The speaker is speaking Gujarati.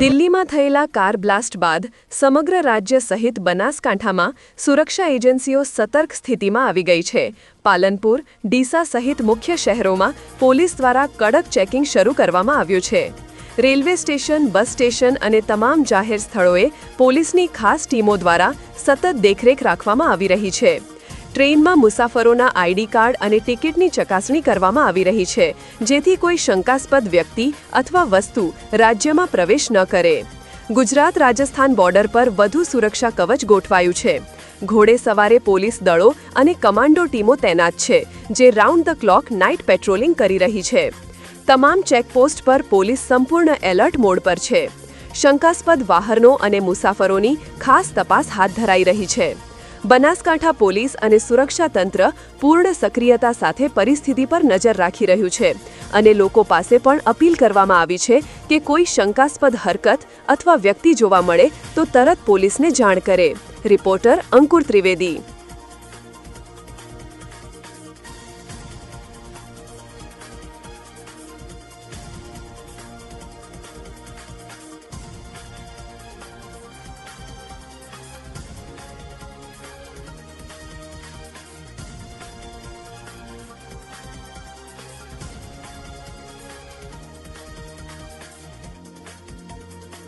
દિલ્હીમાં થયેલા કાર બ્લાસ્ટ બાદ સમગ્ર રાજ્ય સહિત બનાસકાંઠામાં સુરક્ષા એજન્સીઓ સતર્ક સ્થિતિમાં આવી ગઈ છે. પાલનપુર, ડીસા સહિત મુખ્ય શહેરોમાં પોલીસ દ્વારા કડક ચેકિંગ શરૂ કરવામાં આવ્યું છે. રેલવે સ્ટેશન, બસ સ્ટેશન અને તમામ જાહેર સ્થળોએ પોલીસની ખાસ ટીમો દ્વારા સતત દેખરેખ રાખવામાં આવી રહી છે. ટ્રેનમાં મુસાફરોના આઈડી કાર્ડ અને ટિકિટની ચકાસણી કરવામાં આવી રહી છે, જેથી કોઈ શંકાસ્પદ વ્યક્તિ અથવા વસ્તુ રાજ્યમાં પ્રવેશ ન કરે. ગુજરાત રાજસ્થાન બોર્ડર પર વધુ સુરક્ષા કવચ ગોઠવાયું છે. ઘોડે સવારે પોલીસ દળો અને કમાન્ડો ટીમો તૈનાત છે, જે round the clock night patrolling કરી રહી છે. તમામ ચેકપોસ્ટ પર પોલીસ સંપૂર્ણ એલર્ટ મોડ પર છે. શંકાસ્પદ વાહનો અને મુસાફરોની ખાસ તપાસ હાથ ધરાઈ રહી છે. બનાસકાંઠા પોલીસ અને સુરક્ષા તંત્ર પૂર્ણ સક્રિયતા સાથે પરિસ્થિતિ પર નજર રાખી રહ્યું છે અને લોકો પાસે પણ અપીલ કરવામાં આવી છે કે કોઈ શંકાસ્પદ હરકત અથવા વ્યક્તિ જોવા મળે તો તરત પોલીસને જાણ કરે. રિપોર્ટર અંકુર ત્રિવેદી.